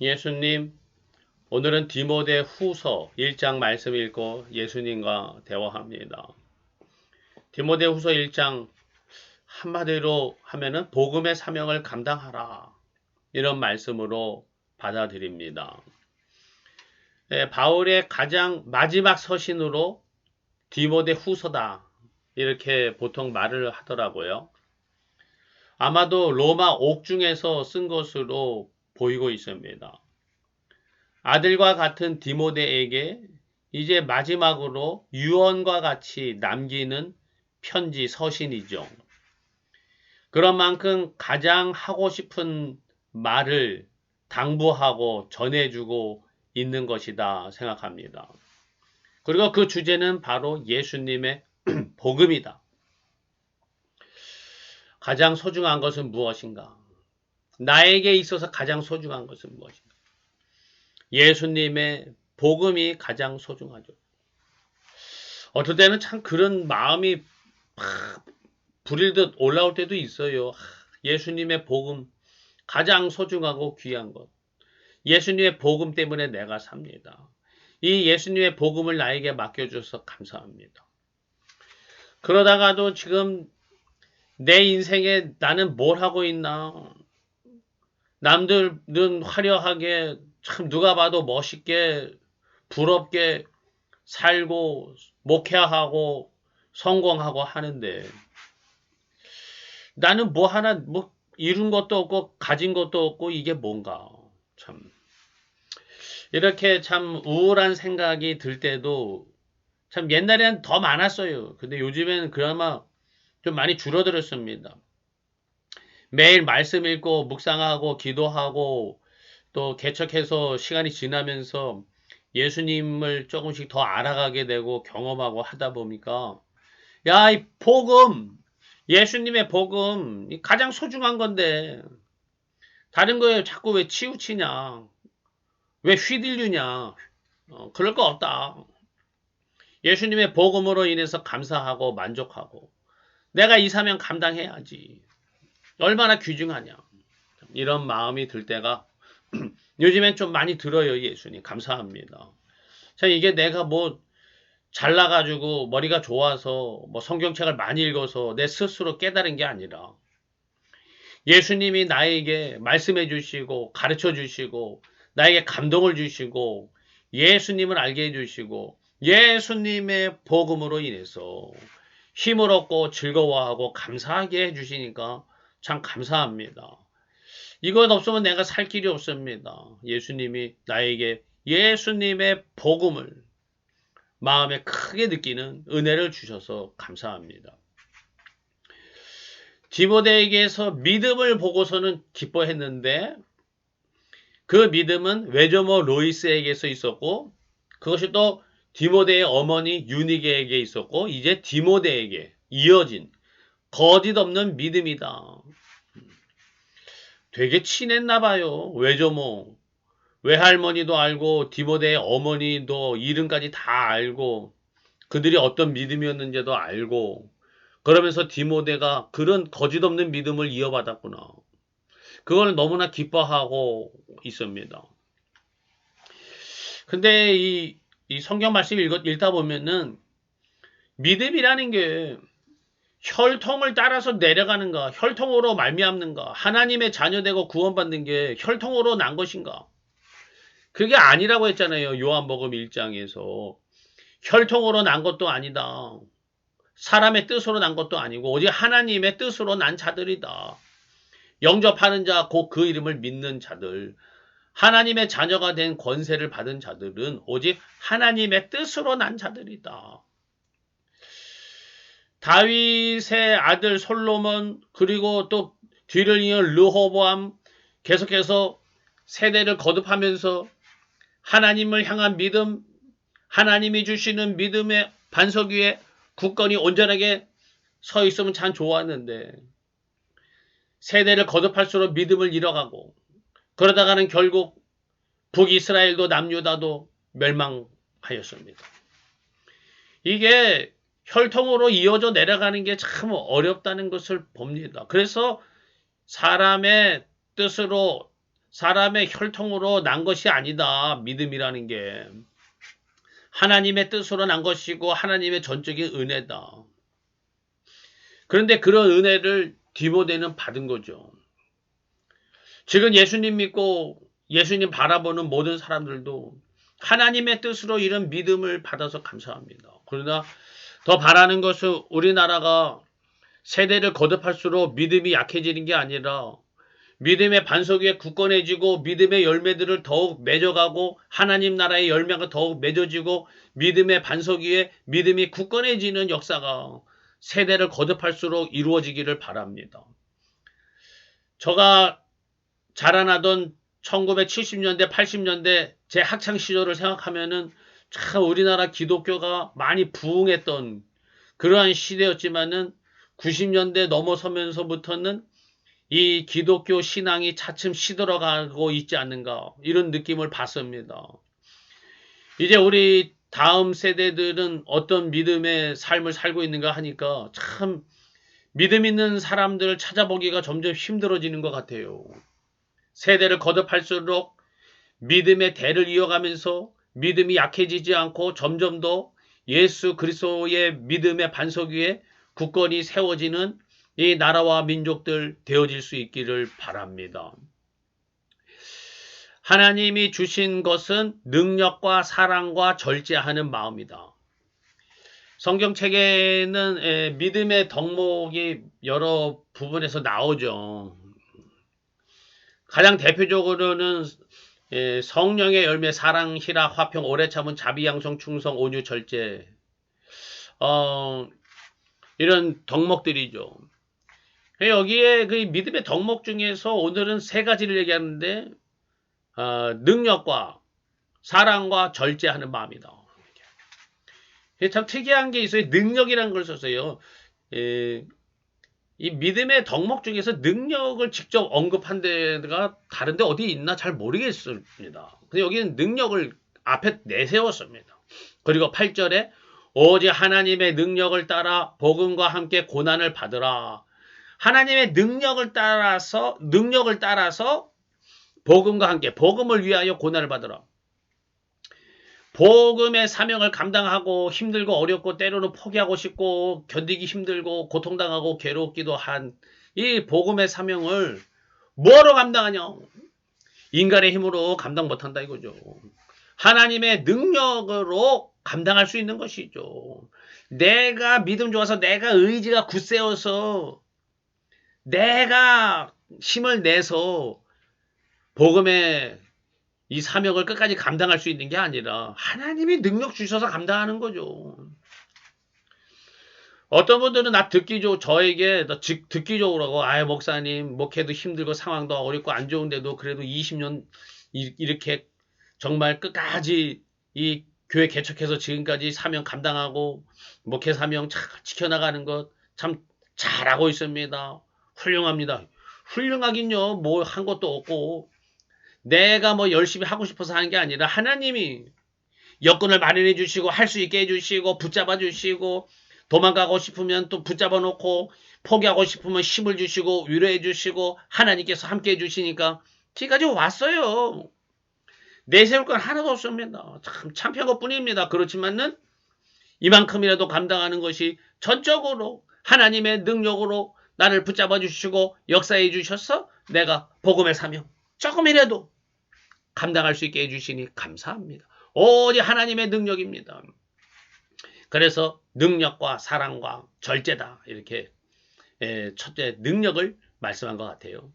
예수님, 오늘은 디모데 후서 1장 말씀 읽고 예수님과 대화합니다. 디모데 후서 1장 한마디로 하면은 복음의 사명을 감당하라. 이런 말씀으로 받아들입니다. 네, 바울의 가장 마지막 서신으로 디모데 후서다. 이렇게 보통 말을 하더라고요. 아마도 로마 옥중에서 쓴 것으로 보이고 있습니다. 아들과 같은 디모데에게 이제 마지막으로 유언과 같이 남기는 편지 서신이죠. 그런 만큼 가장 하고 싶은 말을 당부하고 전해주고 있는 것이다 생각합니다. 그리고 그 주제는 바로 예수님의 복음이다. 가장 소중한 것은 무엇인가? 나에게 있어서 가장 소중한 것은 무엇인가? 예수님의 복음이 가장 소중하죠. 어떨 때는 참 그런 마음이 팍 불일듯 올라올 때도 있어요. 예수님의 복음 가장 소중하고 귀한 것. 예수님의 복음 때문에 내가 삽니다. 이 예수님의 복음을 나에게 맡겨줘서 감사합니다. 그러다가도 지금 내 인생에 나는 뭘 하고 있나? 남들은 화려하게 참 누가 봐도 멋있게 부럽게 살고 목회하고 성공하고 하는데 나는 뭐 하나 뭐 이룬 것도 없고 가진 것도 없고 이게 뭔가 참 이렇게 참 우울한 생각이 들 때도 참 옛날에는 더 많았어요. 근데 요즘에는 그나마 좀 많이 줄어들었습니다. 매일 말씀 읽고 묵상하고 기도하고 또 개척해서 시간이 지나면서 예수님을 조금씩 더 알아가게 되고 경험하고 하다 보니까 야, 이 복음, 예수님의 복음 가장 소중한 건데 다른 거에 자꾸 왜 치우치냐? 왜 휘둘리냐? 어, 그럴 거 없다. 예수님의 복음으로 인해서 감사하고 만족하고 내가 이 사명 감당해야지. 얼마나 귀중하냐. 이런 마음이 들 때가 요즘엔 좀 많이 들어요, 예수님. 감사합니다. 자, 이게 내가 뭐 잘나가지고 머리가 좋아서 뭐 성경책을 많이 읽어서 내 스스로 깨달은 게 아니라 예수님이 나에게 말씀해 주시고 가르쳐 주시고 나에게 감동을 주시고 예수님을 알게 해 주시고 예수님의 복음으로 인해서 힘을 얻고 즐거워하고 감사하게 해 주시니까 참 감사합니다. 이것 없으면 내가 살 길이 없습니다. 예수님이 나에게 예수님의 복음을 마음에 크게 느끼는 은혜를 주셔서 감사합니다. 디모데에게서 믿음을 보고서는 기뻐했는데 그 믿음은 외조모 로이스에게서 있었고 그것이 또 디모데의 어머니 유니게에게 있었고 이제 디모데에게 이어진 거짓 없는 믿음이다. 되게 친했나 봐요. 외조모. 외할머니도 알고 디모데의 어머니도 이름까지 다 알고 그들이 어떤 믿음이었는지도 알고 그러면서 디모데가 그런 거짓 없는 믿음을 이어받았구나. 그걸 너무나 기뻐하고 있습니다. 근데 이 이 성경 말씀 읽, 읽다 보면은 믿음이라는 게 혈통을 따라서 내려가는가, 혈통으로 말미암는가, 하나님의 자녀되고 구원받는 게 혈통으로 난 것인가? 그게 아니라고 했잖아요. 요한복음 1장에서. 혈통으로 난 것도 아니다. 사람의 뜻으로 난 것도 아니고 오직 하나님의 뜻으로 난 자들이다. 영접하는 자, 곧 그 이름을 믿는 자들. 하나님의 자녀가 된 권세를 받은 자들은 오직 하나님의 뜻으로 난 자들이다. 다윗의 아들 솔로몬 그리고 또 뒤를 이어 르호보암 계속해서 세대를 거듭하면서 하나님을 향한 믿음, 하나님이 주시는 믿음의 반석 위에 굳건히 온전하게 서 있으면 참 좋았는데 세대를 거듭할수록 믿음을 잃어가고 그러다가는 결국 북이스라엘도 남유다도 멸망하였습니다. 이게 혈통으로 이어져 내려가는 게 참 어렵다는 것을 봅니다. 그래서 사람의 뜻으로 사람의 혈통으로 난 것이 아니다. 믿음이라는 게. 하나님의 뜻으로 난 것이고 하나님의 전적인 은혜다. 그런데 그런 은혜를 디모데는 받은 거죠. 지금 예수님 믿고 예수님 바라보는 모든 사람들도 하나님의 뜻으로 이런 믿음을 받아서 감사합니다. 그러나 더 바라는 것은 우리나라가 세대를 거듭할수록 믿음이 약해지는 게 아니라 믿음의 반석 위에 굳건해지고 믿음의 열매들을 더욱 맺어가고 하나님 나라의 열매가 더욱 맺어지고 믿음의 반석 위에 믿음이 굳건해지는 역사가 세대를 거듭할수록 이루어지기를 바랍니다. 저가 자라나던 1970년대, 80년대 제 학창 시절을 생각하면은 참 우리나라 기독교가 많이 부흥했던 그러한 시대였지만은 90년대 넘어서면서부터는 이 기독교 신앙이 차츰 시들어가고 있지 않는가 이런 느낌을 받습니다. 이제 우리 다음 세대들은 어떤 믿음의 삶을 살고 있는가 하니까 참 믿음 있는 사람들을 찾아보기가 점점 힘들어지는 것 같아요. 세대를 거듭할수록 믿음의 대를 이어가면서 믿음이 약해지지 않고 점점 더 예수 그리스도의 믿음의 반석 위에 굳건히 세워지는 이 나라와 민족들 되어질 수 있기를 바랍니다. 하나님이 주신 것은 능력과 사랑과 절제하는 마음이다. 성경책에는 믿음의 덕목이 여러 부분에서 나오죠. 가장 대표적으로는 성령의 열매, 사랑, 희락, 화평, 오래 참은 자비, 양성, 충성, 온유, 절제. 어, 이런 덕목들이죠. 여기에 그 믿음의 덕목 중에서 오늘은 세 가지를 얘기하는데 어, 능력과 사랑과 절제하는 마음이다. 참 특이한 게 있어요. 능력이라는 걸 썼어요. 에, 이 믿음의 덕목 중에서 능력을 직접 언급한 데가 다른데 어디 있나 잘 모르겠습니다. 근데 여기는 능력을 앞에 내세웠습니다. 그리고 8절에 오직 하나님의 능력을 따라 복음과 함께 고난을 받으라. 하나님의 능력을 따라서 능력을 따라서 복음과 함께 복음을 위하여 고난을 받으라. 복음의 사명을 감당하고 힘들고 어렵고 때로는 포기하고 싶고 견디기 힘들고 고통당하고 괴롭기도 한 이 복음의 사명을 뭐로 감당하냐? 인간의 힘으로 감당 못한다 이거죠. 하나님의 능력으로 감당할 수 있는 것이죠. 내가 믿음 좋아서 내가 의지가 굳세어서 내가 힘을 내서 복음의 이 사명을 끝까지 감당할 수 있는 게 아니라 하나님이 능력 주셔서 감당하는 거죠. 어떤 분들은 나 듣기죠 저에게 듣기적으로 아 목사님 목회도 힘들고 상황도 어렵고 안 좋은데도 그래도 20년 이렇게 정말 끝까지 이 교회 개척해서 지금까지 사명 감당하고 목회 사명 잘 지켜나가는 것 참 잘하고 있습니다. 훌륭합니다. 훌륭하긴요. 뭐 한 것도 없고 내가 뭐 열심히 하고 싶어서 하는 게 아니라 하나님이 여건을 마련해 주시고 할 수 있게 해 주시고 붙잡아 주시고 도망가고 싶으면 또 붙잡아 놓고 포기하고 싶으면 힘을 주시고 위로해 주시고 하나님께서 함께 해 주시니까 지금까지 왔어요. 내세울 건 하나도 없습니다. 참 창피한 것 뿐입니다. 그렇지만은 이만큼이라도 감당하는 것이 전적으로 하나님의 능력으로 나를 붙잡아 주시고 역사해 주셔서 내가 복음의 사명 조금이라도 감당할 수 있게 해주시니 감사합니다. 오직 하나님의 능력입니다. 그래서 능력과 사랑과 절제다 이렇게 첫째 능력을 말씀한 것 같아요.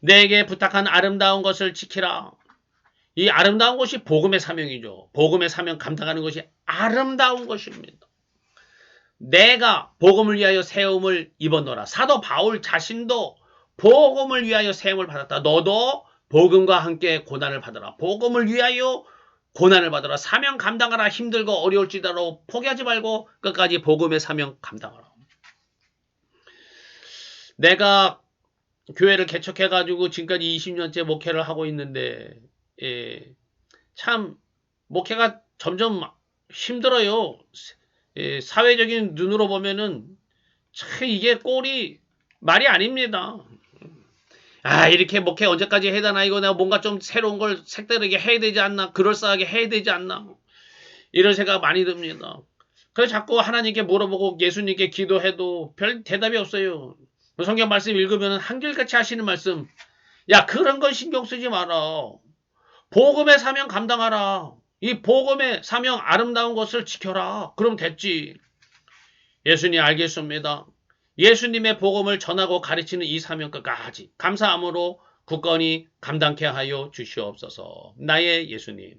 내게 부탁한 아름다운 것을 지키라. 이 아름다운 것이 복음의 사명이죠. 복음의 사명 감당하는 것이 아름다운 것입니다. 내가 복음을 위하여 세움을 입었노라. 사도 바울 자신도 복음을 위하여 세움을 받았다. 너도 복음과 함께 고난을 받으라. 복음을 위하여 고난을 받으라. 사명 감당하라. 힘들고 어려울지라도 포기하지 말고 끝까지 복음의 사명 감당하라. 내가 교회를 개척해가지고 지금까지 20년째 목회를 하고 있는데, 예, 참, 목회가 점점 힘들어요. 예, 사회적인 눈으로 보면은 참 이게 꼴이 말이 아닙니다. 아 이렇게 목회 언제까지 해야 되나 이거 내가 뭔가 좀 새로운 걸 색다르게 해야 되지 않나 그럴싸하게 해야 되지 않나 이런 생각 많이 듭니다. 그래서 자꾸 하나님께 물어보고 예수님께 기도해도 별 대답이 없어요. 성경 말씀 읽으면 한결같이 하시는 말씀 야 그런 건 신경 쓰지 마라. 복음의 사명 감당하라. 이 복음의 사명 아름다운 것을 지켜라. 그럼 됐지. 예수님 알겠습니다. 예수님의 복음을 전하고 가르치는 이 사명 끝까지 감사함으로 굳건히 감당케 하여 주시옵소서. 나의 예수님.